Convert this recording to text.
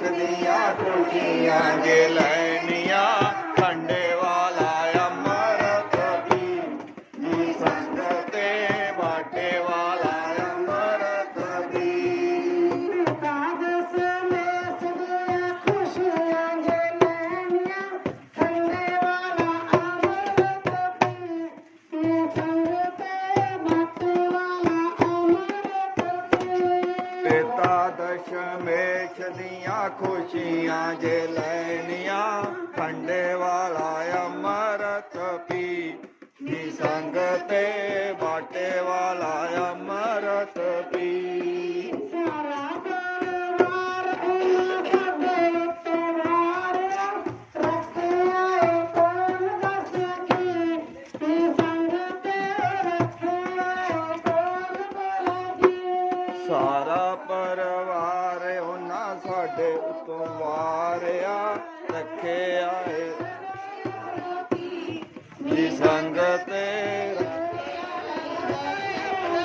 सदिया खुशियाँ गिलनिया ठंडे वाला अमर कभी संगते बाटे दशमेश दिया खुशियाँ जे लैनिया खंडे वाला अमृत पी। निसंग बाटे वाला अमृत पी। ਸਾਰਾ ਪਰਿਵਾਰ ਉਹਨਾਂ ਸਾਡੇ ਉਤੋਂ ਵਾਰਿਆ ਰੱਖਿਆ ਏ ਜੀ ਸੰਗ